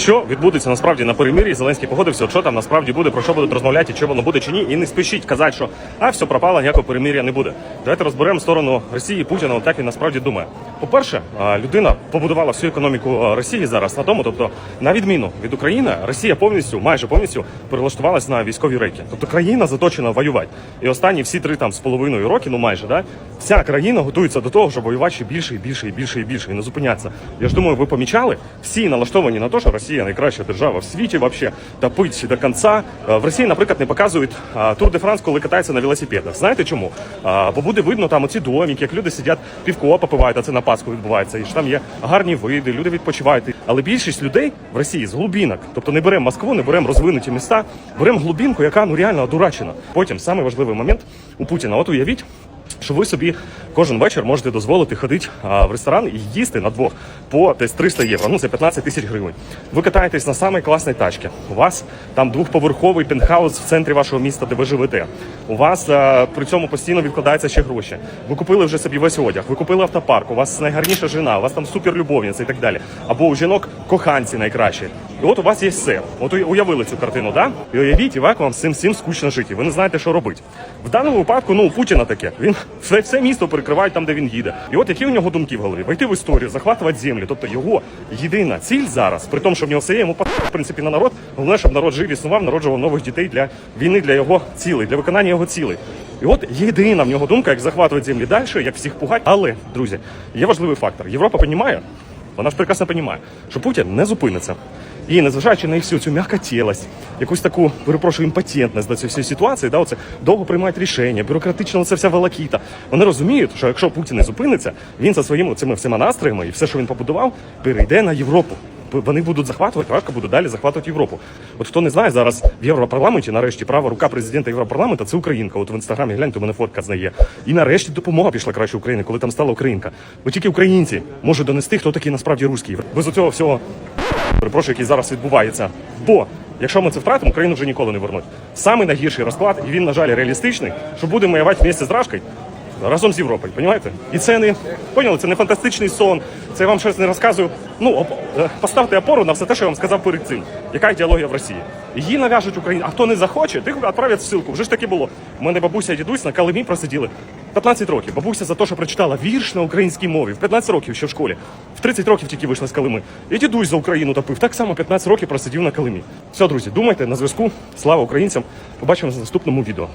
що відбудеться насправді на перемир'ї. Зеленський погодився, що там насправді буде, про що будуть розмовляти, чи воно буде чи ні. І не спішіть казати, що а все пропало, ніякого перемир'я не буде. Давайте розберемо сторону Росії Путіна. Так він насправді думає. По-перше, людина побудувала всю економіку Росії зараз на тому, тобто на відміну від України, Росія повністю, майже повністю перелаштувалась на військові рейки. Тобто країна заточена воювати. І останні всі три там з половиною роки, ну майже да, вся країна готується до того, щоб воювати ще більше і більше і більше і більше і не зупинятися. Я ж думаю, ви помічали, всі налаштовані на те, що Росія найкраща держава в світі, вообще топить до кінця. Е, В Росії, наприклад, не показують а, Тур де Франс, коли катаються на велосипедах. Знаєте чому? Бо буде видно там оці домики, як люди сидять півко попивають, а це на Пасху відбувається. І ж там є гарні види, люди відпочивають. Але більшість людей в Росії з глубинок, тобто не беремо Москву, не беремо розвинуті міста, беремо глубинку, яка ну реально одурачена. Потім самий важливий момент у Путіна. От уявіть. Що ви собі кожен вечір можете дозволити ходити в ресторан і їсти на двох по десь 300 євро. Ну це 15 тисяч гривень. Ви катаєтесь на самій класній тачці. У вас там двохповерховий пентхаус в центрі вашого міста, де ви живете. У вас при цьому постійно відкладаються ще гроші. Ви купили вже собі весь одяг, ви купили автопарк, у вас найгарніша жена, у вас там суперлюбовниця і так далі. Або у жінок коханці найкращі. І от у вас є все. От уявили цю картину, да? І уявіть, як вам з всім скучно жити. Ви не знаєте, що робити. В даному випадку, ну, у Путіна таке. Він все, все місто перекриває там, де він їде. І от які у нього думки в голові? Войти в історію, захватувати землю. Тобто його єдина ціль зараз, при тому, що в нього все є, йому в принципі на народ. Головне, щоб народ жив, існував, народжував нових дітей для війни, для його цілей, для виконання його цілей. І от єдина в нього думка, як захватувати землі далі, як всіх пугати. Але, друзі, є важливий фактор. Європа розуміє, вона ж прекрасно розуміє, що Путін не зупиниться. І незважаючи на всю цю м'якотілость, якусь таку, перепрошую, імпотентність до цієї всієї ситуації, да, оце довго приймають рішення, бюрократично це вся волокіта. Вони розуміють, що якщо Путін не зупиниться, він за своїми цими всіма настроями і все, що він побудував, перейде на Європу. Вони будуть захватувати, важко буде далі захватувати Європу. От хто не знає, зараз в Європарламенті, нарешті, права рука президента Європарламенту це Українка. От в інстаграмі гляньте, у мене фотка з неї є. І нарешті допомога пішла краще України, коли там стала Українка. Бо тільки українці можуть донести, хто такий насправді русський. Без цього всього перепрошую, який зараз відбувається. Бо якщо ми це втратимо, Україну вже ніколи не вернуть. Самий найгірший розклад, і він, на жаль, реалістичний, що будемо воювати вместе з Рашкою разом з Європою, розумієте? І це не поняли, це не фантастичний сон. Це я вам щось не розказую. Ну оп- е, поставте опору на все те, що я вам сказав перед цим. Яка ідеологія в Росії? Її нав'яжуть Україні. А хто не захоче, тих відправлять в ссылку. Вже ж таки було. У мене бабуся і дідусь на Калимі просиділи 15 років. Бабуся за те, що прочитала вірш на українській мові в 15 років ще в школі. В 30 років тільки вийшла з Калими. І дідусь за Україну топив. Так само 15 років просидів на Калимі. Все, друзі, думайте на зв'язку. Слава українцям. Побачимося в наступному відео.